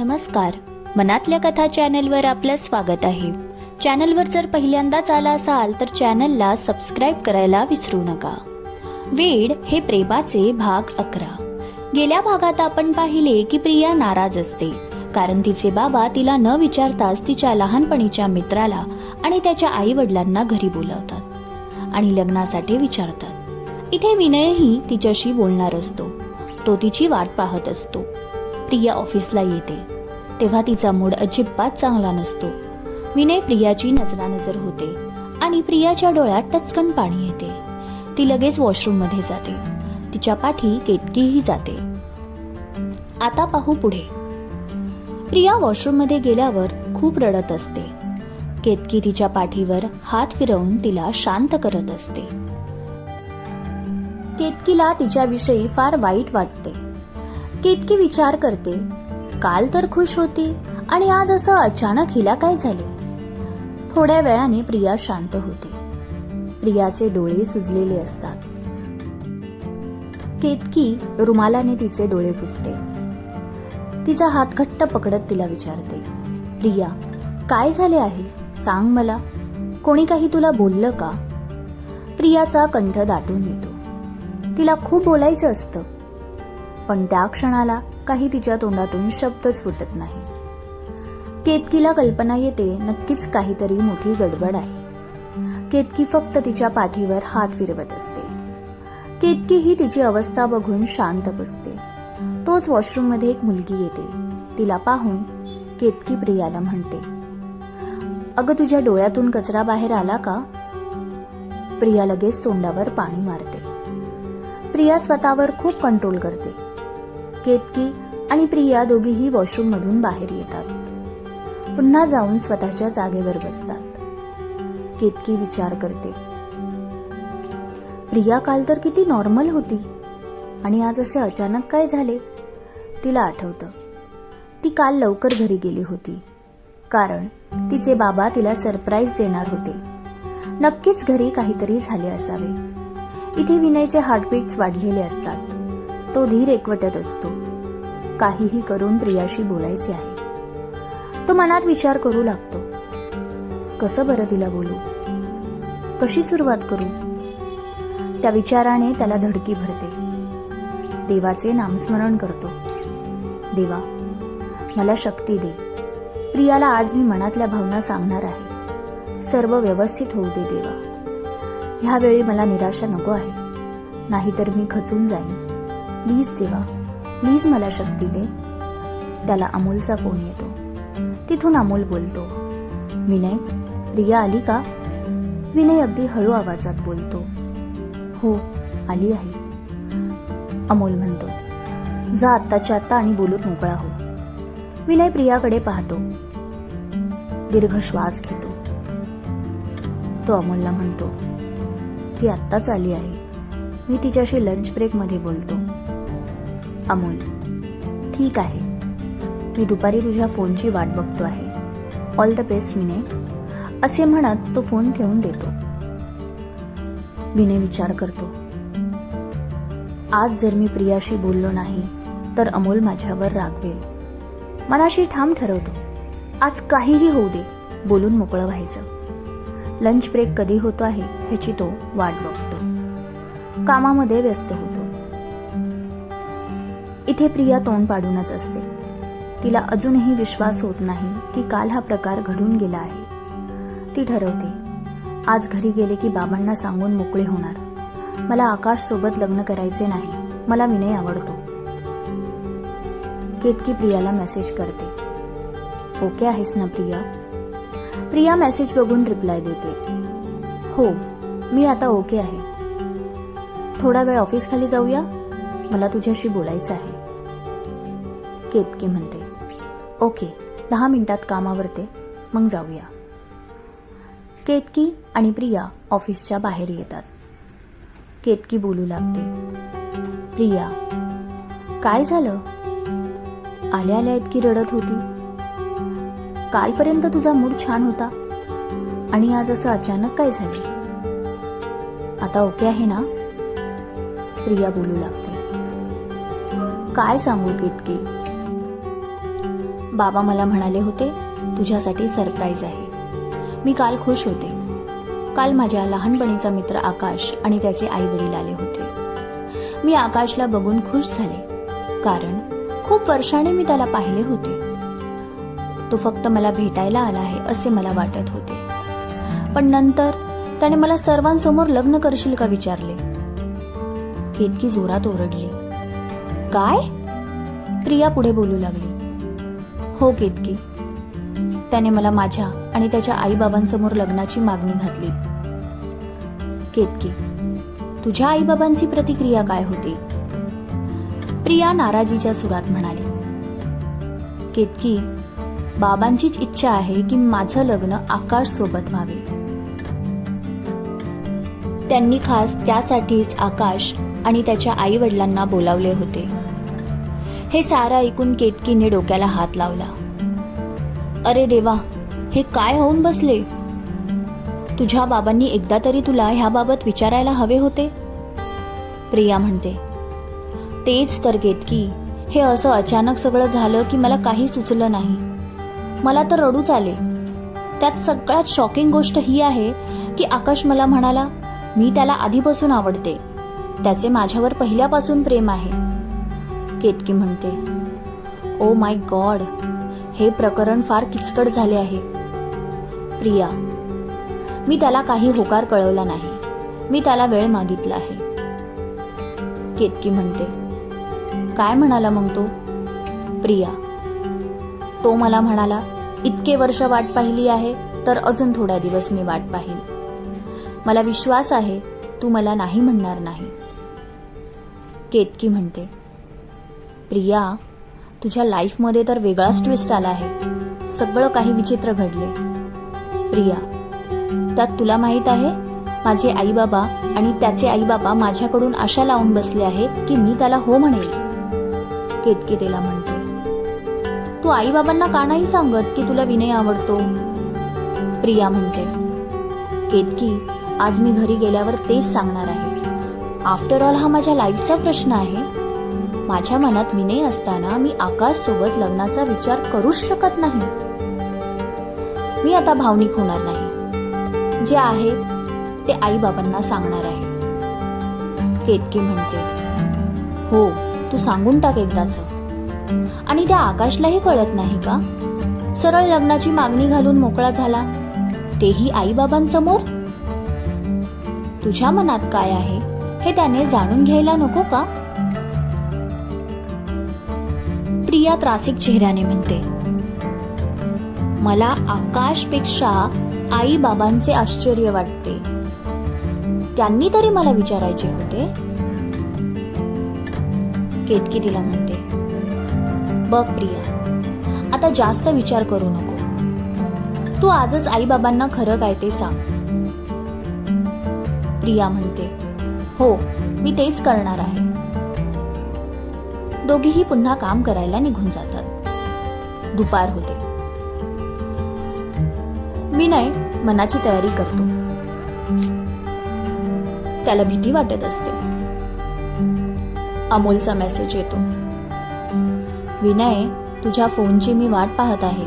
नमस्कार. मनातल्या कथा चॅनलवर आपलं स्वागत आहे. चॅनलवर जर पहिल्यांदाच आला असाल तर चॅनलला सबस्क्राईब करायला विसरू नका. वेड हे प्रेमाचे भाग अकरा. गेल्या भागात आपण पाहिले की प्रिया नाराज असते. कारण तिचे बाबा तिला न विचारताच तिच्या लहानपणीच्या मित्राला आणि त्याच्या आई वडिलांना घरी बोलावतात आणि लग्नासाठी विचारतात. इथे विनयही तिच्याशी बोलणार असतो. तो तिची वाट पाहत असतो. प्रिया ऑफिसला येते. तेव्हा तिचा मूड अजिबात चांगला नसतो. विनय प्रियाची नजरानजर होते आणि प्रियाच्या डोळ्यात टचकन पाणी येते. ती लगेच वॉशरूममध्ये जाते. तिच्या पाठी केतकीही जाते. आता पाहू पुढे. प्रिया वॉशरूममध्ये गेल्यावर खूप रडत असते. केतकी तिच्या पाठीवर हात फिरवून तिला शांत करत असते. केतकीला तिच्याविषयी फार वाईट वाटते. केतकी विचार करते. काल तर खुश होती आणि आज असं अचानक हिला काय झाले? थोड्या वेळाने प्रिया शांत होते. प्रियाचे डोळे सुजलेले असतात. केतकी रुमालाने तिचे डोळे पुसते. तिचा हात घट्ट पकडत तिला विचारते प्रिया काय झाले आहे? सांग मला. कोणी काही तुला बोललं का? प्रियाचा कंठ दाटून येतो. तिला खूप बोलायचं असतं. पण त्या क्षणाला काही तिच्या तोंडातून शब्दच फुटत नाही. केतकीला कल्पना येते नक्कीच काहीतरी मोठी गडबड आहे. केतकी फक्त तिच्या पाठीवर हात फिरवत असते. केतकी ही तिची अवस्था बघून शांत बसते. तोच वॉशरूममध्ये एक मुलगी येते. तिला पाहून केतकी प्रियाला म्हणते अगं तुझ्या डोळ्यातून कचरा बाहेर आला का? प्रिया लगेच तोंडावर पाणी मारते. प्रिया स्वतःवर खूप कंट्रोल करते. केतकी आणि प्रिया दोघीही वॉशरूममधून बाहेर येतात. पुन्हा जाऊन स्वतःच्या जागेवर बसतात. केतकी विचार करते प्रिया काल तर किती नॉर्मल होती आणि आज असे अचानक काय झाले? तिला आठवतं. ती काल लवकर घरी गेली होती कारण तिचे बाबा तिला सरप्राईज देणार होते. नक्कीच घरी काहीतरी झाले असावे. इथे विनयचे हार्टबीट्स वाढलेले असतात. तो धीर एकवटत असतो. काहीही करून प्रियाशी बोलायचे आहे. तो मनात विचार करू लागतो. कसं बरं तिला बोलू? कशी सुरुवात करू? त्या विचाराने त्याला धडकी भरते. देवाचे नामस्मरण करतो. देवा मला शक्ती दे. प्रियाला आज मी मनातल्या भावना सांगणार आहे. सर्व व्यवस्थित होऊ दे देवा. ह्यावेळी मला निराशा नको आहे. नाहीतर मी खचून जाईन. प्लीज देवा प्लीज मला शक्ती दे. त्याला अमोलचा फोन येतो. तिथून अमोल बोलतो विनय प्रिया आली का? विनय अगदी हळू आवाजात बोलतो हो आली आहे. अमोल म्हणतो जा आत्ताच्या आत्ता आणि बोलून मोकळा हो. विनय प्रियाकडे पाहतो दीर्घ श्वास घेतो. तो अमोलला म्हणतो ती आत्ताच आली आहे. मी तिच्याशी लंच ब्रेकमध्ये बोलतो. अमोल ठीक आहे. मी दुपारी तुझ्या फोनची वाट बघतो आहे. All the best Vinay. असे म्हणत तो फोन ठेवून देतो. विनय विचार करतो. आज जर मी प्रियाशी बोललो नाही तर अमोल माझ्यावर रागवेल. मनाशी ठाम ठरवतो. आज काहीही होऊ दे बोलून मोकळं व्हायचं. लंच ब्रेक कधी होतो आहे ह्याची तो वाट बघतो. कामामध्ये व्यस्त होतो. तिथे प्रिया तोंड पाडूनच असते. तिला अजूनही विश्वास होत नाही की काल हा प्रकार घडून गेला आहे. ती ठरवते आज घरी गेले की बाबांना सांगून मोकळे होणार. मला आकाश सोबत लग्न करायचे नाही. मला विनय आवडतो. केतकी प्रियाला मेसेज करते. ओके आहेस ना प्रिया? प्रिया मेसेज बघून रिप्लाय देते. हो मी आता ओके आहे. थोडा वेळ ऑफिस खाली जाऊया. मला तुझ्याशी बोलायचं आहे. केतकी म्हणते. ओके दहा मिनिटात कामावर ते. मग जाऊया. केतकी आणि प्रिया ऑफिसच्या बाहेर येतात. केतकी बोलू लागते. प्रिया काय झालं? आल्या आल्या इतकी रडत होती. कालपर्यंत तुझा मूड छान होता आणि आज असं अचानक काय झाले? आता ओके आहे ना? प्रिया बोलू लागते. काय सांगू केतकी? बाबा मला म्हणाले होते तुझ्यासाठी सरप्राईज आहे. मी काल खुश होते. काल माझ्या लहानपणीचा मित्र आकाश आणि त्याचे आई वडील आले होते. मी आकाशला बघून खुश झाले कारण खूप वर्षाने मी त्याला पाहिले होते. तो फक्त मला भेटायला आला आहे असे मला वाटत होते. पण नंतर त्याने मला सर्वांसमोर लग्न करशील का विचारले. केतकी जोरात ओरडली. काय? प्रिया पुढे बोलू लागली. हो केतकी त्याने मला माझ्या आणि त्याच्या आईबाबांसमोर लग्नाची मागणी घातली. केतकी तुझ्या आईबाबांची प्रतिक्रिया काय होती? प्रिया नाराजीच्या सुरात म्हणाली. केतकी बाबांचीच इच्छा आहे की माझं लग्न आकाश सोबत व्हावे. त्यांनी खास त्यासाठीच आकाश आणि त्याच्या आई वडिलांना बोलावले होते. हे सारं ऐकून केतकीने डोक्याला हात लावला. अरे देवा हे काय होऊन बसले? तुझ्या बाबांनी एकदा तरी तुला ह्याबाबत विचारायला हवे होते? प्रिया म्हणते. तेच तर केतकी हे असं अचानक सगळं झालं की मला काही सुचलं नाही. मला तर रडूच आले. त्यात सगळ्यात शॉकिंग गोष्ट ही आहे की आकाश मला म्हणाला मी त्याला आधीपासून आवडते. त्याचे माझ्यावर पहिल्यापासून प्रेम आहे. केतकी म्हणते ओ माय गॉड हे प्रकरण फार किचकट झाले आहे. प्रिया मी त्याला काही होकार कळवला नाही. मी त्याला वेळ मागितला आहे. केतकी म्हणते काय म्हणाला मग तो? प्रिया तो मला म्हणाला इतके वर्ष वाट पाहिली आहे तर अजून थोडा दिवस मी वाट पाहिल मला विश्वास आहे तू मला नाही म्हणणार नाही. केतकी म्हणते प्रिया तुझ्या लाईफमध्ये तर वेगळाच ट्विस्ट आला आहे. सगळं काही विचित्र घडले प्रिया त्यात तुला माहीत आहे माझे आईबाबा आणि त्याचे आईबाबा माझ्याकडून आशा लावून बसले आहे की मी त्याला हो म्हणेल. केतकी म्हणते तू आई बाबांना का नाही सांगत की तुला विनय आवडतो? प्रिया म्हणते केतकी आज मी घरी गेल्यावर तेच सांगणार आहे. आफ्टर ऑल हा माझ्या लाईफचा प्रश्न आहे. माझ्या मनात विनय असताना मी आकाश सोबत लग्नाचा विचार करूच शकत नाही. मी आता भावनिक होणार नाही. जे आहे ते आई बाबांना सांगणार आहे. केतकी म्हणते हो तू सांगून टाक एकदाच. आणि त्या आकाशलाही कळत नाही का? सरळ लग्नाची मागणी घालून मोकळा झाला. तेही आई बाबांसमोर तुझ्या मनात काय आहे हे त्याने जाणून घ्यायला नको का? प्रिया त्रासिक चेहऱ्याने म्हणते मला आकाशपेक्षा आई बाबांचे आश्चर्य वाटते. त्यांनी तरी मला विचारायचे होते. केतकी तिला म्हणते बघ प्रिया आता जास्त विचार करू नको. तू आजच आई बाबांना खरं काय ते सांग. प्रिया म्हणते हो मी तेच करणार आहे. दोघीही पुन्हा काम करायला निघून जातात. दुपार होते. विनय मनाची तयारी करतो. त्याला भीती वाटत असते. अमोलचा मेसेज येतो. विनय तुझ्या फोनची मी वाट पाहत आहे.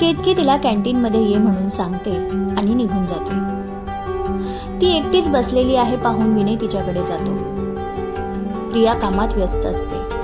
केतकी तिला कॅन्टीन मध्ये ये म्हणून सांगते आणि निघून जाते. ती एकटीच बसलेली आहे पाहून विनय तिच्याकडे जातो. प्रिया कामात व्यस्त असते.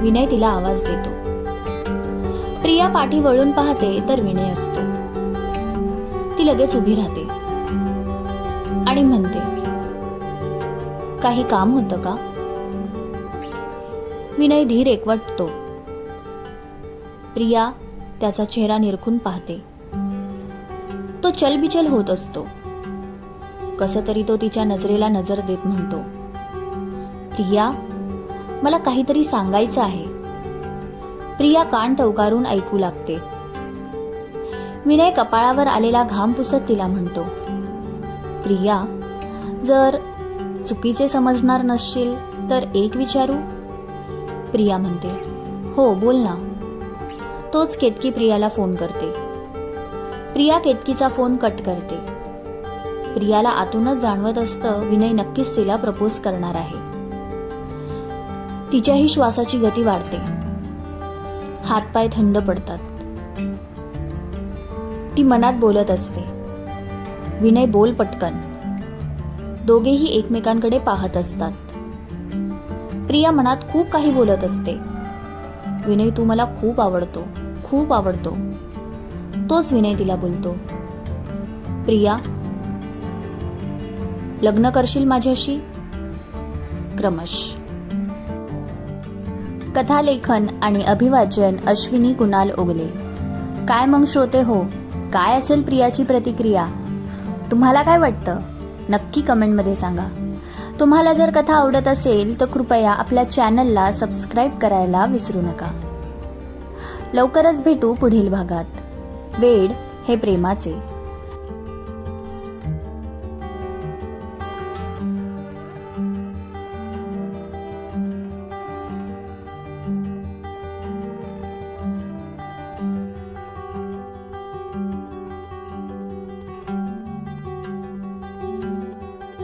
विनय तिला आवाज देतो. प्रिया पाठी वळून पाहते तर विनय असतो. ती लगेच उभी राहते. आणि म्हणते काही काम होतं का? विनय धीर एकवटतो. प्रिया त्याचा चेहरा निरखून पाहते. तो चलबिचल होत असतो. कस तरी तो तिच्या नजरेला नजर देत म्हणतो. प्रिया मला काहीतरी सांगायचं आहे. प्रिया कान टवकारून ऐकू लागते. विनय कपाळावर आलेला घाम पुसत तिला म्हणतो प्रिया जर चुकीचे समजणार नसशील तर एक विचारू? प्रिया म्हणते हो बोल ना. तोच केतकी प्रियाला फोन करते. प्रिया केतकीचा फोन कट करते. प्रियाला आतूनच जाणवत असतं विनय नक्कीच तिला प्रपोज करणार आहे. तिच्याही श्वासाची गती वाढते. हातपाय थंड पडतात. ती मनात बोलत असते. विनय बोल पटकन. दोघेही एकमेकांकडे पाहत असतात. प्रिया मनात खूप काही बोलत असते. विनय तू मला खूप आवडतो खूप आवडतो. तोच विनय तिला बोलतो. प्रिया लग्न करशील माझ्याशी? क्रमश. कथालेखन आणि अभिवाचन अश्विनी कुणाल ओगले. काय मग श्रोते हो? काय असेल प्रियाची प्रतिक्रिया? तुम्हाला काय वाटतं? नक्की कमेंटमध्ये सांगा. तुम्हाला जर कथा आवडत असेल तर कृपया आपल्या चॅनलला सबस्क्राईब करायला विसरू नका. लवकरच भेटू पुढील भागात. वेड हे प्रेमाचे.